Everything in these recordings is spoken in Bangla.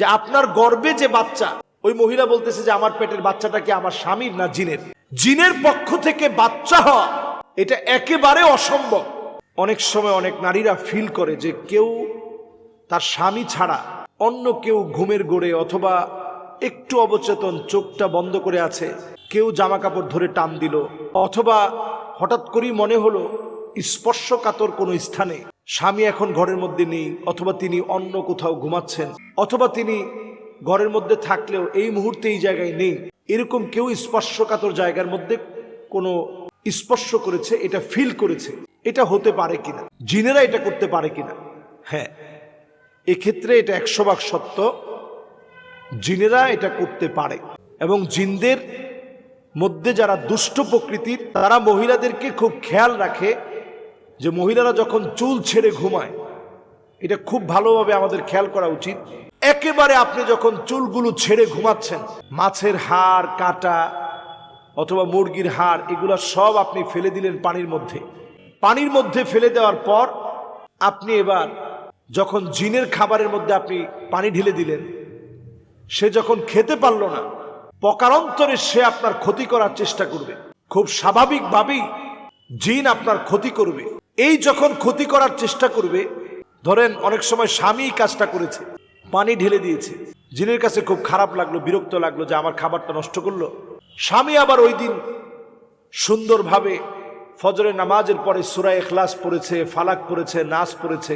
যে আপনার গর্বে যে বাচ্চা, ওই মহিলা বলতেছে যে আমার পেটের বাচ্চাটা কি আমার স্বামীর না জিনের? জিনের পক্ষ থেকে বাচ্চা হওয়া, এটা একেবারে অসম্ভব। অনেক সময় অনেক নারীরা ফিল করে যে কেউ তার স্বামী ছাড়া অন্য কেউ ঘুমের গোড়ে অথবা একটু অবচেতন চোখটা বন্ধ করে আছে, কেউ জামা কাপড় ধরে টান দিল, অথবা হঠাৎ করেই মনে হলো স্পর্শকাতর কোনো স্থানে। স্বামী এখন ঘরের মধ্যে নেই, অথবা তিনি অন্য কোথাও ঘুমাচ্ছেন, অথবা তিনি ঘরের মধ্যে থাকলেও এই মুহূর্তে এই জায়গায় নেই। এরকম কেউ স্পর্শকাতর জায়গার মধ্যে কোনো স্পর্শ করেছে, এটা ফিল করেছে। এটা হতে পারে কিনা? জিনেরা এটা করতে পারে কিনা? হ্যাঁ। এক্ষেত্রে এটা একশো ভাগ সত্য। জিনেরা এটা করতে পারে। এবং জিনদের মধ্যে যারা দুষ্ট প্রকৃতির, তারা মহিলাদেরকে খুব খেয়াল রাখে যে মহিলারা যখন চুল ছেড়ে ঘুমায়, এটা খুব ভালোভাবে আমাদের খেয়াল করা উচিত। একেবারে আপনি যখন চুলগুলো ছেড়ে ঘুমাচ্ছেন, মাছের হাড়, কাঁটা অথবা মুরগির হাড়, এগুলো সব আপনি ফেলে দিলেন পানির মধ্যে। পানির মধ্যে ফেলে দেওয়ার পর আপনি এবার যখন জিনের খাবারের মধ্যে আপনি পানি ঢেলে দিলেন, সে যখন খেতে পারল না পকারান্তরে সে আপনার ক্ষতি করার চেষ্টা করবে। খুব স্বাভাবিকভাবেই জিন আপনার ক্ষতি করবে। এই যখন ক্ষতি করার চেষ্টা করবে, ধরেন অনেক সময় স্বামী কাজটা করেছে, পানি ঢেলে দিয়েছে, জিনের কাছে খুব খারাপ লাগল, বিরক্ত লাগল যে আমার খাবারটা নষ্ট করল। স্বামী আবার ওই দিন সুন্দরভাবে ফজরের নামাজের পরে সুরা এখলাস পড়েছে, ফালাক পড়েছে নাচ পড়েছে,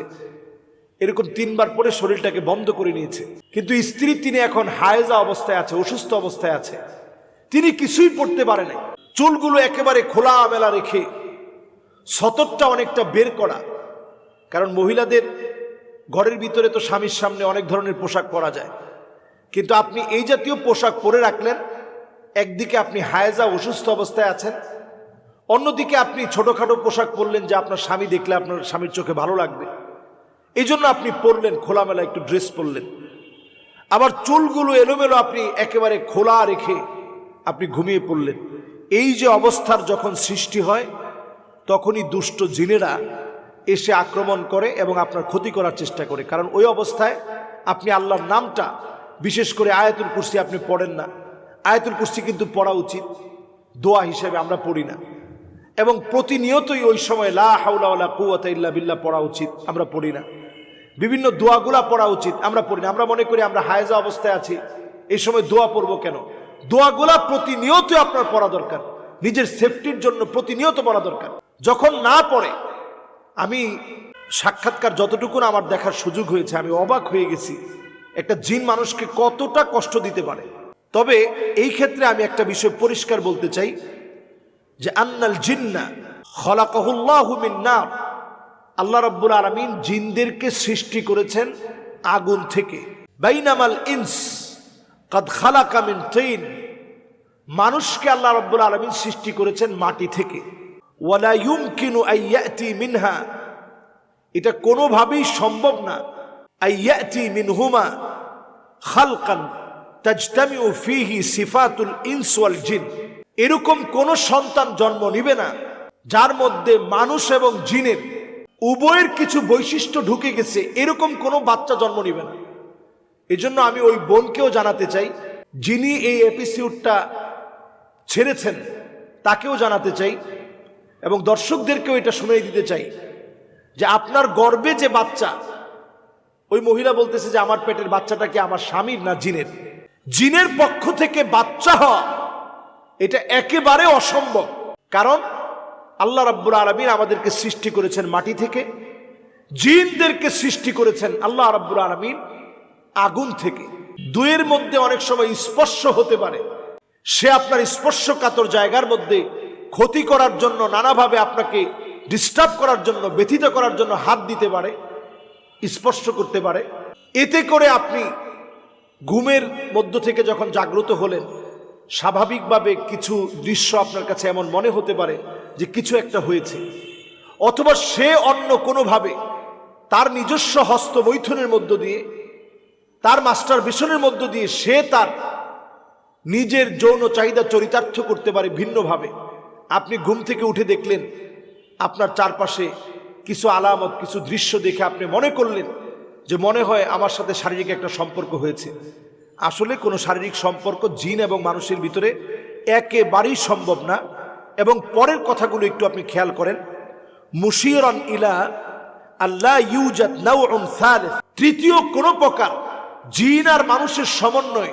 এরকম তিনবার পরে শরীরটাকে বন্ধ করে নিয়েছে। কিন্তু স্ত্রী তিনি এখন হায়েজা অবস্থায় আছে, অসুস্থ অবস্থায় আছে। তিনি কিছুই পড়তে পারে নাই। চুলগুলো একেবারে খোলা মেলা রেখে সতরটা অনেকটা বের করা। কারণ মহিলাদের ঘরের ভিতরে তো স্বামীর সামনে অনেক ধরনের পোশাক পরা যায়। কিন্তু আপনি এই জাতীয় পোশাক পরে রাখলেন, একদিকে আপনি হায়েজা অসুস্থ অবস্থায় আছেন, অন্যদিকে আপনি ছোটোখাটো পোশাক পরলেন যে আপনার স্বামী দেখলে আপনার স্বামীর চোখে ভালো লাগবে। এই জন্য আপনি পরলেন, খোলামেলা একটু ড্রেস পরলেন। আবার চুলগুলো এলোমেলো আপনি একেবারে খোলা রেখে আপনি ঘুমিয়ে পড়লেন। এই যে অবস্থার যখন সৃষ্টি হয় তখনই দুষ্ট জিনেরা এসে আক্রমণ করে এবং আপনার ক্ষতি করার চেষ্টা করে। কারণ ওই অবস্থায় আপনি আল্লাহর নামটা, বিশেষ করে আয়াতুল কুরসি আপনি পড়েন না। আয়াতুল কুরসি কিন্তু পড়া উচিত, দোয়া হিসেবে আমরা পড়ি না। এবং প্রতিনিয়তই ওই সময় লা হাউলা কুওয়াতা ইল্লা বিল্লাহ পড়া উচিত, আমরা পড়ি না। বিভিন্ন দোয়াগুলা পড়া উচিত, আমরা পড়ি না। আমরা মনে করি আমরা হায়েজা অবস্থায় আছি, এই সময় দোয়া পড়ব কেন? দোয়াগুলা প্রতিনিয়ত আপনার পড়া দরকার। নিজের সেফটির জন্য প্রতিনিয়ত পড়া দরকার। যখন না পড়ে, আমি সাক্ষাৎকার যতটুকু আমার দেখার সুযোগ হয়েছে, আমি অবাক হয়ে গেছি একটা জিন মানুষকে কতটা কষ্ট দিতে পারে। তবে এই ক্ষেত্রে আমি একটা বিষয় পরিষ্কার বলতে চাই যে, আন্নাল জিন্না খলাকহুল্লাহু মিন আল্লাহ রাব্বুল আলামিন জিনদেরকে সৃষ্টি করেছেন আগুন থেকে। বাইনামাল ইনস কাদ খালাকা মিন মানুষকে আল্লাহ রাব্বুল আলামিন সৃষ্টি করেছেন মাটি থেকে। ওয়ালা ইউমকিনু আইয়াতি মিনহা। এটা কোনোভাবেই সম্ভব না। আইয়াতি মিনহুমা খালকান তাজতামিউ ফিহি সিফাতুল ইনস ওয়াল জিন। এরকম কোন সন্তান জন্ম নিবে না, যার মধ্যে মানুষ এবং জিনের উভয়ের কিছু বৈশিষ্ট্য ঢুকে গেছে, এরকম কোনো বাচ্চা জন্ম নিবে না। এজন্য আমি ওই বোনকেও জানাতে চাই, যিনি এই এপিসিউডটা ছেড়েছেন, তাকেও জানাতে চাই এবং দর্শকদেরকেও এটা শুনে দিতে চাই যে আপনার গর্বে যে বাচ্চা, ওই মহিলা বলতেছে যে আমার পেটের বাচ্চাটা কি আমার স্বামীর না জিনের? জিনের পক্ষ থেকে বাচ্চা হওয়া, এটা একেবারে অসম্ভব। কারণ আল্লাহ রাব্বুল আলমিন আমাদেরকে সৃষ্টি করেছেন মাটি থেকে, জিনদেরকে সৃষ্টি করেছেন আল্লাহ রাব্বুল আলমিন আগুন থেকে। দুয়ের মধ্যে অনেক সময় স্পর্শ হতে পারে। সে আপনার স্পর্শকাতর জায়গার মধ্যে ক্ষতি করার জন্য নানাভাবে আপনাকে ডিস্টার্ব করার জন্য, ব্যথিত করার জন্য হাত দিতে পারে, স্পর্শ করতে পারে। এতে করে আপনি ঘুমের মধ্য থেকে যখন জাগ্রত হলেন, স্বাভাবিকভাবে কিছু দৃশ্য আপনার কাছে এমন মনে হতে পারে যে কিছু একটা হয়েছে। অথবা সে অন্য কোনোভাবে তার নিজস্ব হস্তবৈথনের মধ্য দিয়ে, তার মাস্টার বেশনের মধ্য দিয়ে সে তার নিজের যৌন চাহিদা চরিতার্থ করতে পারে ভিন্নভাবে। আপনি ঘুম থেকে উঠে দেখলেন আপনার চারপাশে কিছু আলামত, কিছু দৃশ্য দেখে আপনি মনে করলেন যে মনে হয় আমার সাথে শারীরিক একটা সম্পর্ক হয়েছে। আসলে কোনো শারীরিক সম্পর্ক জিন এবং মানুষের ভিতরে একেবারেই সম্ভব না এবং পরের কথাগুলো একটু আপনি খেয়াল করেন। মুশিরন ইলা আল্লাহ ইউজাত তৃতীয় কোন প্রকার জিন আর মানুষের সমন্বয়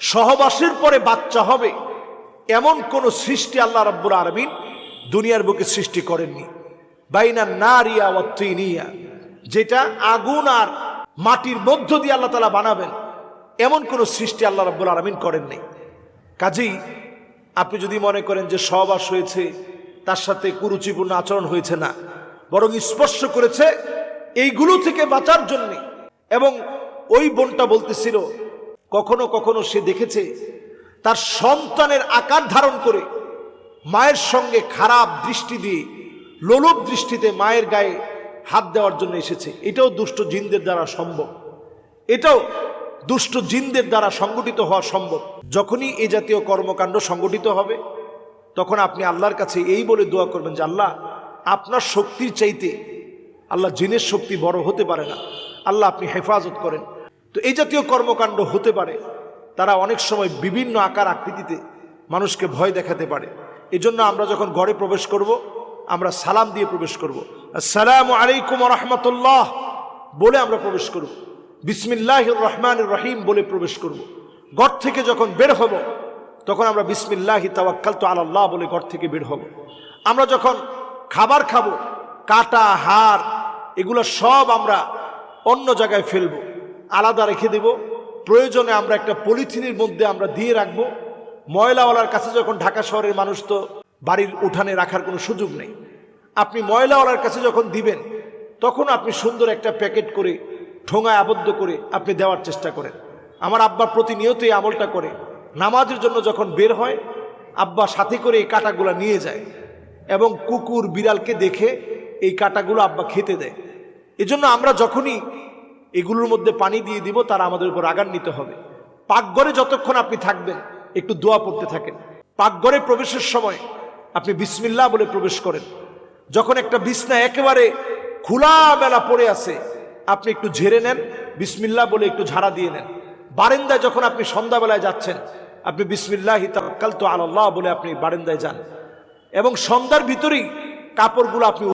সহবাসের পরে বাচ্চা হবে। এমন কোন সৃষ্টি আল্লাহ রাব্বুল আলামিন দুনিয়ার বুকে সৃষ্টি করেননি। বাইনা নারিয়া ওয়া তিনিয়া, যেটা আগুন আর মাটির মধ্য দিয়ে আল্লাহ তালা বানাবেন, এমন কোন সৃষ্টি আল্লাহ রাব্বুল আলামিন করেননি। কাজেই আপনি যদি মনে করেন যে সহবাস হয়েছে, তার সাথে কুরুচিপূর্ণ আচরণ হয়েছে না, বরং স্পর্শ করেছে এইগুলো থেকে বাঁচার জন্যে। এবং ওই বোনটা বলতেছিল, কখনো কখনো সে দেখেছে তার সন্তানের আকার ধারণ করে মায়ের সঙ্গে খারাপ দৃষ্টি দিয়ে, লোলুপ দৃষ্টিতে মায়ের গায়ে হাত দেওয়ার জন্য এসেছে। এটাও দুষ্ট জিনদের দ্বারা সম্ভব। এটাও দুষ্ট জিনদের দ্বারা সংগঠিত হওয়া সম্ভব। যখনই এই জাতীয় কর্মকাণ্ড সংগঠিত হবে, তখন আপনি আল্লাহর কাছে এই বলে দোয়া করবেন যে, আল্লাহ, আপনার শক্তির চাইতে আল্লাহ জিনের শক্তি বড় হতে পারে না। আল্লাহ আপনি হেফাজত করেন। তো এই জাতীয় কর্মকাণ্ড হতে পারে। তারা অনেক সময় বিভিন্ন আকার আকৃতিতে মানুষকে ভয় দেখাতে পারে। এজন্য আমরা যখন ঘরে প্রবেশ করব, আমরা সালাম দিয়ে প্রবেশ করব। আসসালামু আলাইকুম রহমতুল্লাহ বলে আমরা প্রবেশ করব। বিসমিল্লাহ রহমান রহিম বলে প্রবেশ করব। ঘর থেকে যখন বের হব, তখন আমরা বিসমিল্লাহি তাওয়াক্কাল তো আল্লাহ বলে ঘর থেকে বের হব। আমরা যখন খাবার খাব, কাটা, হাড়, এগুলো সব আমরা অন্য জায়গায় ফেলব, আলাদা রেখে দেব। প্রয়োজনে আমরা একটা পলিথিনের মধ্যে আমরা দিয়ে রাখব। ময়লাওয়ালার কাছে যখন ঢাকা শহরের মানুষ তো বাড়ির উঠানে রাখার কোনো সুযোগ নেই। আপনি ময়লাওয়ালার কাছে যখন দিবেন, তখন আপনি সুন্দর একটা প্যাকেট করে, ঠোঙায় আবদ্ধ করে আপনি দেওয়ার চেষ্টা করেন। আমার আব্বা প্রতিনিয়তই আমলটা করে। নামাজের জন্য যখন বের হয়, আব্বা সাথে করে এই কাটাগুলো নিয়ে যায় এবং কুকুর, বিড়ালকে দেখে এই কাটাগুলো আব্বা খেতে দেয়। এজন্য আমরা যখনই এগুলোর মধ্যে পানি দিয়ে দিব, তারা আমাদের উপর আগান্বিত হবে। পাকঘরে যতক্ষণ আপনি থাকবেন, একটু দোয়া পড়তে থাকেন। পাকঘরে প্রবেশের সময় আপনি বিসমিল্লা বলে প্রবেশ করেন। যখন একটা বিছনা একেবারে খোলামেলা পড়ে আছে, আপনি একটু ঝেড়ে নেন বিসমিল্লা বলে একটু ঝাড়া দিয়ে নেন। বারেন্দায় যখন আপনি সন্ধ্যাবেলায় যাচ্ছেন, আপনি বিসমিল্লাহ তাকাল তো আল্লাহ বলে আপনি বারেন্দায় যান। এবং সন্ধ্যার ভিতরেই কাপড়গুলো আপনি